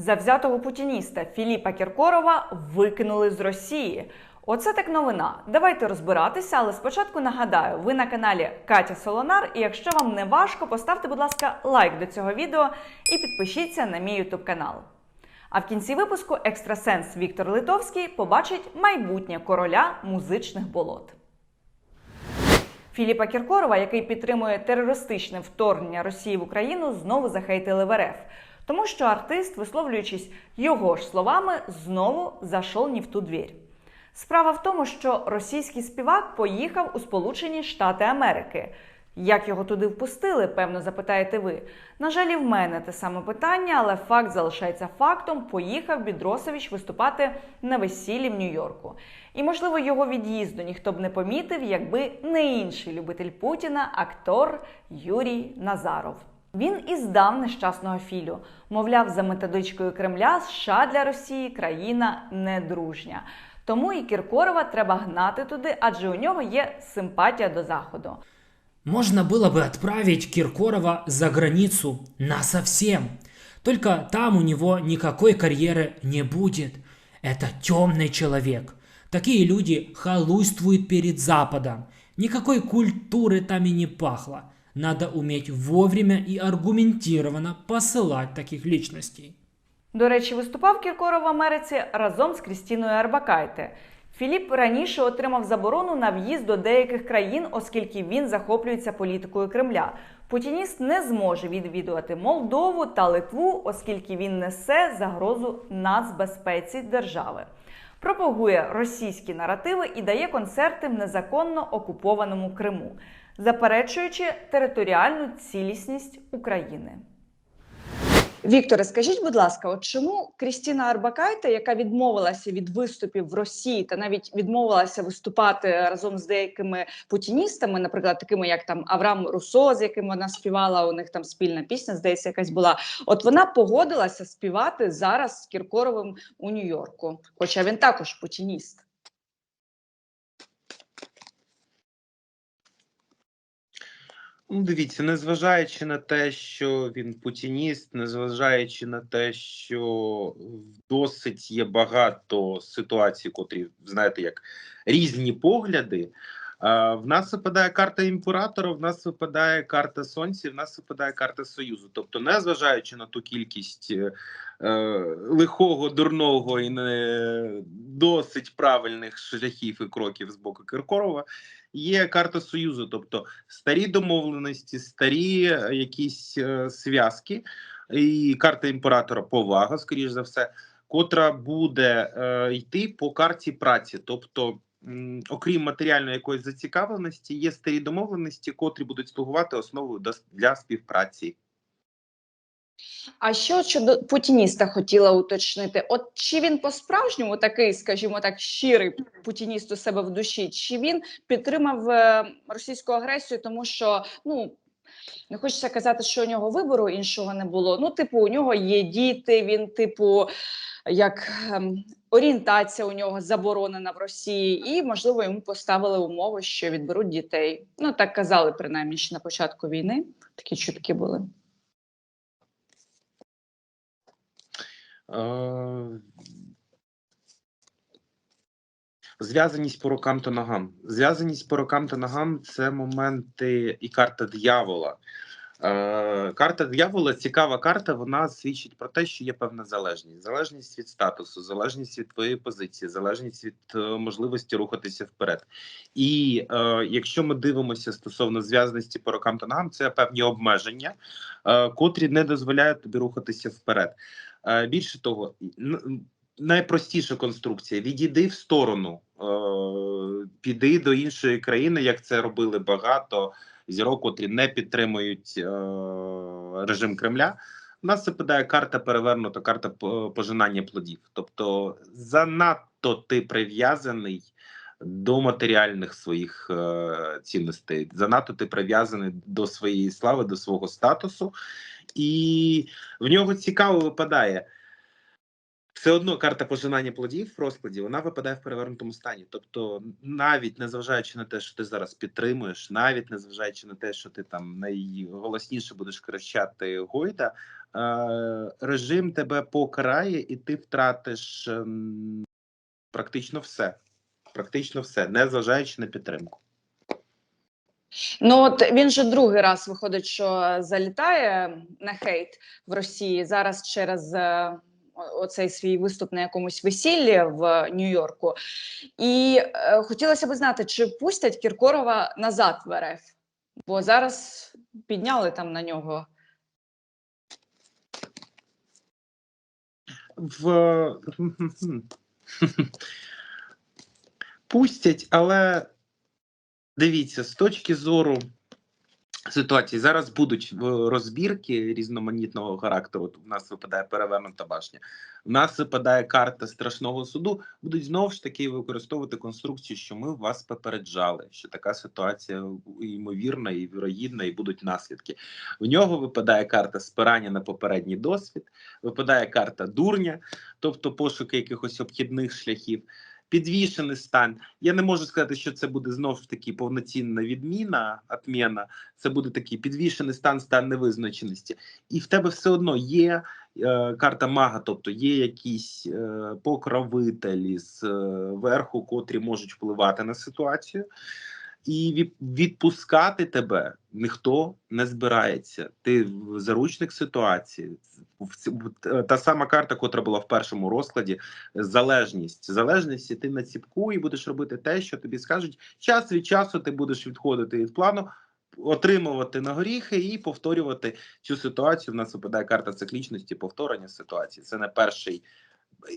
Завзятого путініста Філіпа Кіркорова викинули з Росії. Оце так новина. Давайте розбиратися, але спочатку нагадаю, ви на каналі Катя Солонар. І якщо вам не важко, поставте, будь ласка, лайк до цього відео і підпишіться на мій ютуб канал. А в кінці випуску екстрасенс Віктор Литовський побачить майбутнє короля музичних болот. Філіпа Кіркорова, який підтримує терористичне вторгнення Росії в Україну, знову захейтили в РФ. Тому що артист, висловлюючись його ж словами, знову зайшов не в ту двір. Справа в тому, що російський співак поїхав у Сполучені Штати Америки. Як його туди впустили, певно, запитаєте ви. На жаль, і в мене те саме питання, але факт залишається фактом. Поїхав Бідросович виступати на весіллі в Нью-Йорку. І, можливо, його від'їзду ніхто б не помітив, якби не інший любитель Путіна, актор Юрій Назаров. Він і здав нещасного філю. Мовляв, за методичкою Кремля США для Росії країна недружня. Тому і Кіркорова треба гнати туди, адже у нього є симпатія до заходу. Можно было бы отправить Киркорова за границу насовсем. Только там у него никакой карьеры не будет. Это темный человек. Такие люди халуйствуют перед Западом. Никакой культуры там и не пахло. Надо уметь вовремя и аргументированно посылать таких личностей. До речі, виступав Кіркоров в Америці разом з Крістіною Арбакайте. Філіп раніше отримав заборону на в'їзд до деяких країн, оскільки він захоплюється політикою Кремля. Путініст не зможе відвідувати Молдову та Литву, оскільки він несе загрозу нацбезпеці держави. Пропагує російські наративи і дає концерти в незаконно окупованому Криму, заперечуючи територіальну цілісність України. Вікторе, скажіть, будь ласка, от чому Крістіна Арбакайте, яка відмовилася від виступів в Росії та навіть відмовилася виступати разом з деякими путіністами, наприклад, такими як там Авраам Руссо, з яким вона співала, у них там спільна пісня, здається, якась була. От вона погодилася співати зараз з Кіркоровим у Нью-Йорку, хоча він також путініст. Дивіться, незважаючи на те, що він путініст, незважаючи на те, що досить є багато ситуацій, котрі знаєте, як різні погляди. В нас випадає карта імператора, в нас випадає карта сонця, в нас випадає карта союзу. Тобто, незважаючи на ту кількість е, е, лихого, дурного і не досить правильних шляхів і кроків з боку Киркорова, є карта союзу, тобто старі домовленості, старі якісь е, зв'язки, і карта імператора повага, скоріш за все, котра буде е, йти по карті праці. Тобто, окрім матеріальної якоїсь зацікавленості, є старі домовленості, котрі будуть слугувати основою для співпраці. А що щодо путініста хотіла уточнити? От чи він по-справжньому такий, скажімо так, щирий путініст у себе в душі, чи він підтримав е, російську агресію, тому що ну. Не хочеться казати, що у нього вибору іншого не було. Ну, типу, у нього є діти, він, типу, як ем, орієнтація у нього заборонена в Росії, і, можливо, йому поставили умови, що відберуть дітей. Ну, так казали, принаймні, ще на початку війни. Такі чутки були. Е, Зв'язаність по рукам та ногам. Зв'язаність по рукам та ногам це моменти і карта диявола. Е, карта диявола цікава карта. Вона свідчить про те, що є певна залежність: залежність від статусу, залежність від твоєї позиції, залежність від е, можливості рухатися вперед. І е, якщо ми дивимося стосовно зв'язаності по рукам та ногам, це певні обмеження, е, котрі не дозволяють тобі рухатися вперед. Е, більше того, найпростіша конструкція: відійди в сторону, е, піди до іншої країни, як це робили багато зірок, котрі не підтримують е, режим Кремля. У нас випадає карта перевернута, карта пожинання плодів. Тобто занадто ти прив'язаний до матеріальних своїх е, цінностей, занадто ти прив'язаний до своєї слави, до свого статусу, і в нього цікаво випадає. Все одно карта пожинання плодів в розкладі вона випадає в перевернутому стані. Тобто, навіть незважаючи на те, що ти зараз підтримуєш, навіть незважаючи на те, що ти там найголосніше будеш кричати Гойда, е, режим тебе покарає, і ти втратиш ем, практично все. Практично все, не зважаючи на підтримку. Ну от він же другий раз виходить, що залітає на хейт в Росії зараз через е, оцей свій виступ на якомусь весіллі в Нью-Йорку. І е, хотілося б знати, чи пустять Кіркорова назад в РФ? Бо зараз підняли там на нього. В... Пустять, але дивіться, з точки зору ситуації, зараз будуть в- розбірки різноманітного характеру. У нас випадає перевернута башня. У нас випадає карта страшного суду. Будуть знову ж таки використовувати конструкцію, що ми вас попереджали, що така ситуація ймовірна і вірогідна, і будуть наслідки. В нього випадає карта спирання на попередній досвід, випадає карта дурня, тобто пошуки якихось обхідних шляхів. Підвішений стан. Я не можу сказати, що це буде знову ж таки повноцінна відміна, отміна. Це буде такий підвішений стан, стан невизначеності. І в тебе все одно є е, карта мага, тобто є якісь е, покровителі з е, верху, котрі можуть впливати на ситуацію. І відпускати тебе ніхто не збирається. Ти заручник ситуації. Та сама карта, котра була в першому розкладі, залежність. Залежність, ти на ціпку і будеш робити те, що тобі скажуть. Час від часу ти будеш відходити від плану, отримувати на горіхи і повторювати цю ситуацію. В нас випадає карта циклічності, повторення ситуації. Це не перший,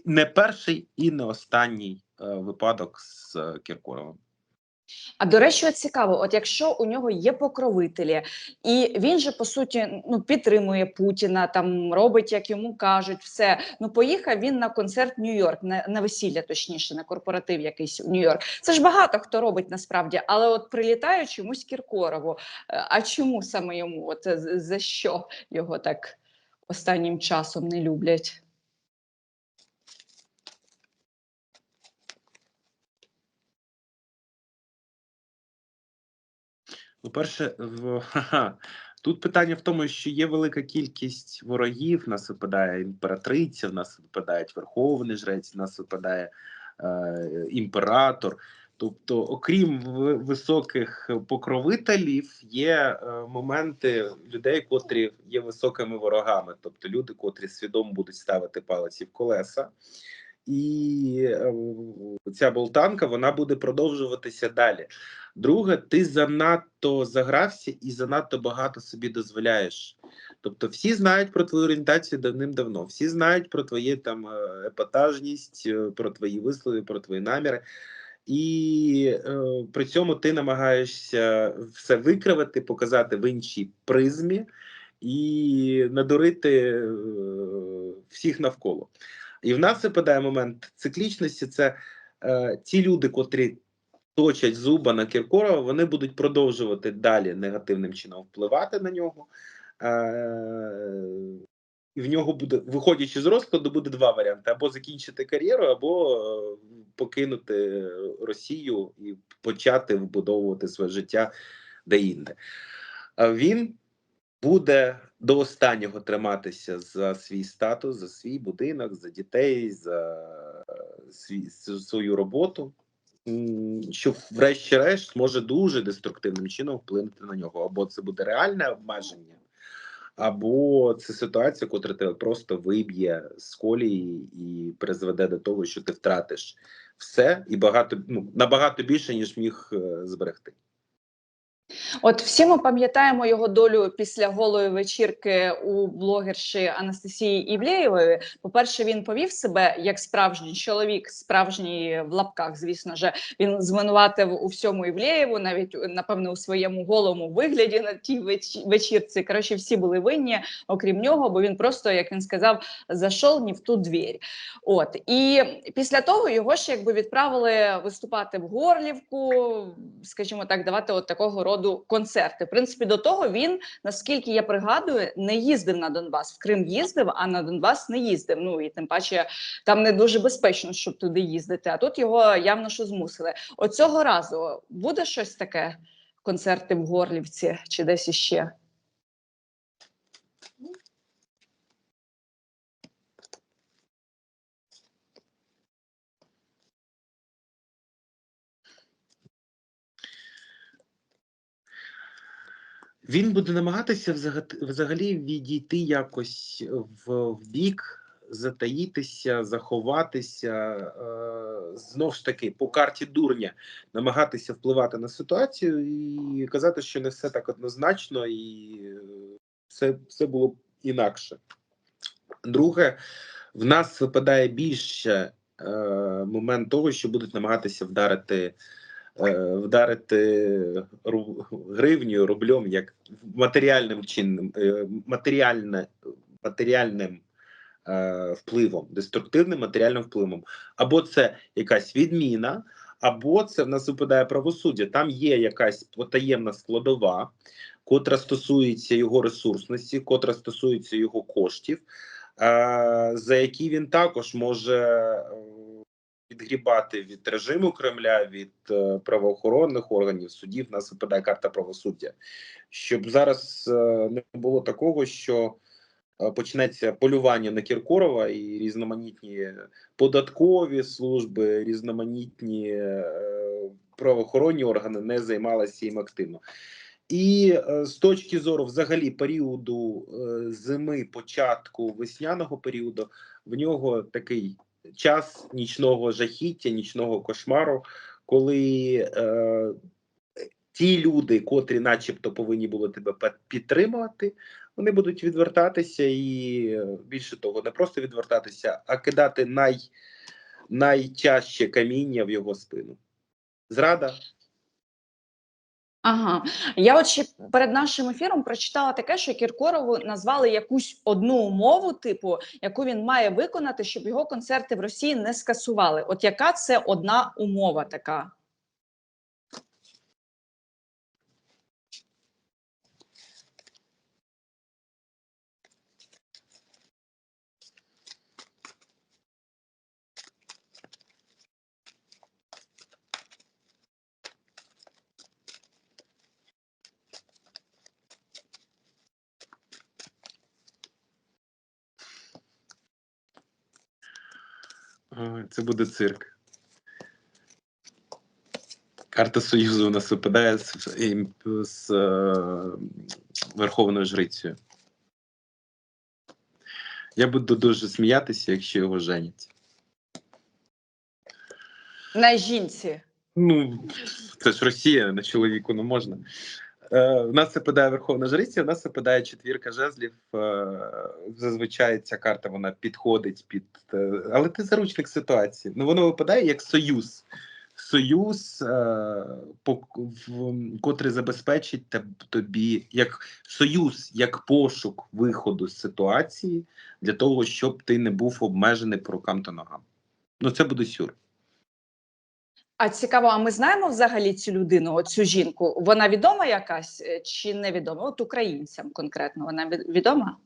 не перший і не останній е, випадок з е, Кіркоровим. А до речі, цікаво, от якщо у нього є покровителі, і він же по суті ну підтримує Путіна, там робить, як йому кажуть, все. Ну поїхав він на концерт в Нью-Йорк, на, на весілля, точніше, на корпоратив якийсь у Нью-Йорк. Це ж багато хто робить насправді, але от прилітає чомусь Кіркорову. Е, А чому саме йому? От за що його так останнім часом не люблять? Ну, перше, в тут питання в тому, що є велика кількість ворогів. Нас випадає імператриця, в нас випадають верховний жрець, в нас випадає е, імператор. Тобто, окрім високих покровителів, є е, моменти людей, котрі є високими ворогами, тобто люди, котрі свідомо будуть ставити палиці в колеса. І е, ця болтанка вона буде продовжуватися далі. Друге, ти занадто загрався і занадто багато собі дозволяєш. Тобто, всі знають про твою орієнтацію давним-давно, всі знають про твою там е, епатажність, е, про твої вислови, про твої наміри. І е, при цьому ти намагаєшся все викривати, показати в іншій призмі і надурити е, всіх навколо. І в нас випадає момент циклічності. Це е, ті люди, котрі точать зуба на Кіркорова, вони будуть продовжувати далі негативним чином впливати на нього. Е, і в нього буде, виходячи з розкладу, буде два варіанти: або закінчити кар'єру, або е, покинути Росію і почати вбудовувати своє життя де-інде. Він буде до останнього триматися за свій статус, за свій будинок, за дітей, за свій, свою роботу, що, врешті-решт, може дуже деструктивним чином вплинути на нього. Або це буде реальне обмеження, або це ситуація, котра тебе просто виб'є з колії і призведе до того, що ти втратиш все і багато ну набагато більше, ніж міг е, зберегти. От всі ми пам'ятаємо його долю після голої вечірки у блогерші Анастасії Івлєєвої. По-перше, він повів себе як справжній чоловік, справжній в лапках, звісно ж. Він звинуватив у всьому Івлєєву, навіть напевно у своєму голому вигляді на тій веч- вечірці. Коротше, всі були винні, окрім нього, бо він просто, як він сказав, зайшов не в ту двір. От і після того його ж якби відправили виступати в Горлівку, скажімо так, давати от такого роду концерти. В принципі, до того він, наскільки я пригадую, не їздив на Донбас. В Крим їздив, а на Донбас не їздив. Ну і тим паче там не дуже безпечно, щоб туди їздити. А тут його явно що змусили. Оцього разу буде щось таке. Концерти в Горлівці чи десь іще. Він буде намагатися взагалі відійти якось в, бік, затаїтися, заховатися, е, знов ж таки, по карті дурня, намагатися впливати на ситуацію і казати, що не все так однозначно, і все, все було інакше. Друге, в нас випадає більше е, момент того, що будуть намагатися вдарити вдарити ру- гривнею, рублем як матеріальним чинним, е, матеріальне, матеріальним е, впливом, деструктивним матеріальним впливом. Або це якась відміна, або це в нас випадає правосуддя. Там є якась потаємна складова, котра стосується його ресурсності, котра стосується його коштів, е, за які він також може. Відгрібати від режиму Кремля, від е, правоохоронних органів, судів, нас випадає карта правосуддя. Щоб зараз е, не було такого, що е, почнеться полювання на Кіркорова і різноманітні податкові служби, різноманітні е, правоохоронні органи не займалися їм активно. І е, з точки зору взагалі періоду е, зими, початку весняного періоду, в нього такий час нічного жахіття, нічного кошмару, коли е, ті люди, котрі, начебто, повинні були тебе підтримувати, вони будуть відвертатися і більше того, не просто відвертатися, а кидати най, найчаще каміння в його спину. Зрада Ага, я от ще перед нашим ефіром прочитала таке, що Кіркорову назвали якусь одну умову, типу, яку він має виконати, щоб його концерти в Росії не скасували. От яка це одна умова така? Це буде цирк. Карта Союзу у нас випадає з, з е, Верховною Жрицею. Я буду дуже сміятися, якщо його женять. На жінці. Ну, це ж Росія, на чоловіку не можна. Е, у нас випадає Верховна Жриця, у нас випадає четвірка жезлів. Е, зазвичай ця карта вона підходить під. Е, але ти заручник ситуації. Ну, воно випадає як союз. Союз, по, в, котрий забезпечить тобі як союз, як пошук виходу з ситуації для того, щоб ти не був обмежений по рукам та ногам. Ну, це буде сюр. А цікаво, а ми знаємо взагалі цю людину, оцю жінку? Вона відома якась е, чи невідома? От українцям конкретно вона відома?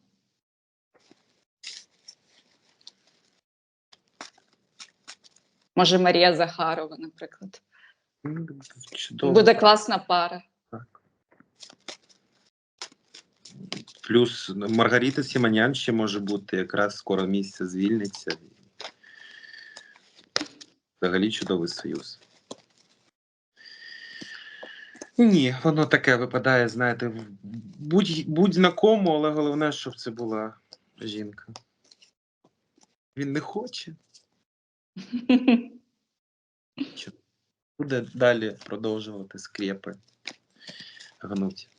Може, Марія Захарова, наприклад. Чудово. Буде класна пара. Плюс Маргарита Сіманян ще може бути, якраз скоро місце звільниться. Взагалі чудовий союз. Ні, воно таке випадає, знаєте, будь, будь на кому, але головне, щоб це була жінка. Він не хоче. Буде далі продовжувати скрепи гнуть.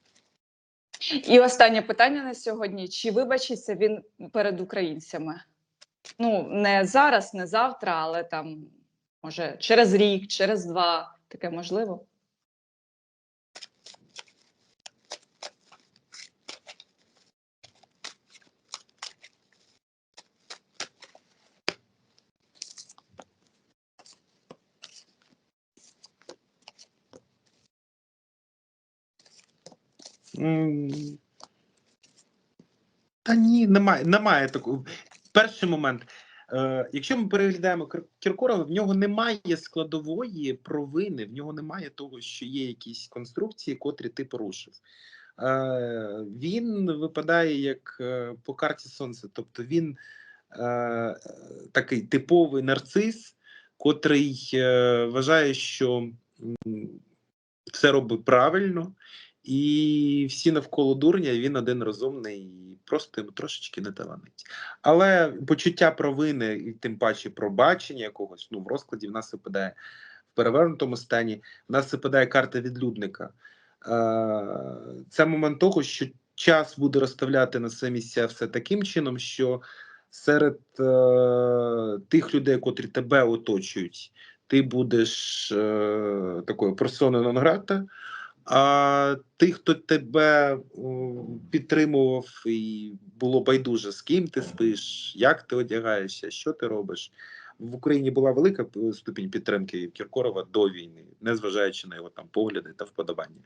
І останнє питання на сьогодні: чи вибачиться він перед українцями? Ну, не зараз, не завтра, але там, може, через рік, через два. Таке можливо. Та ні, немає, немає такого. Перший момент. Е, якщо ми переглядаємо Кіркорова, в нього немає складової провини, в нього немає того, що є якісь конструкції, котрі ти порушив. Е, він випадає як е, по карті сонця, тобто він такий типовий нарцис, котрий вважає, що все робить правильно, і всі навколо дурня, він один розумний, і просто йому трошечки не таланить. Але почуття провини, і тим паче пробачення якогось, ну в розкладі в нас випадає в перевернутому стані, в нас випадає карта відлюдника. Е, Це момент того, що час буде розставляти на все місця все таким чином, що серед е, тих людей, котрі тебе оточують, ти будеш е, такою персоною нон грата, а тих, хто тебе підтримував і було байдуже, з ким ти спиш, як ти одягаєшся, що ти робиш. В Україні була велика ступінь підтримки Кіркорова до війни, незважаючи на його там погляди та вподобання.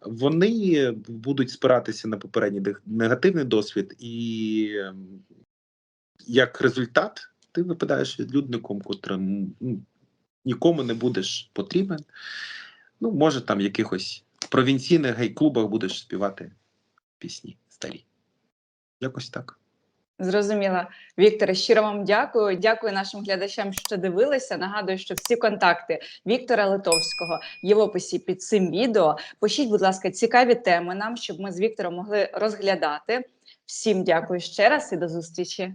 Вони будуть спиратися на попередній негативний досвід, і ем, як результат ти випадаєш відлюдником, котрим нікому не будеш потрібен. Ну, може, там якихось провінційних гей-клубах будеш співати пісні старі. Якось так. Зрозуміла. Вікторе, щиро вам дякую. Дякую нашим глядачам, що дивилися. Нагадую, що всі контакти Віктора Литовського є в описі під цим відео. Пишіть, будь ласка, цікаві теми нам, щоб ми з Віктором могли розглядати. Всім дякую ще раз і до зустрічі.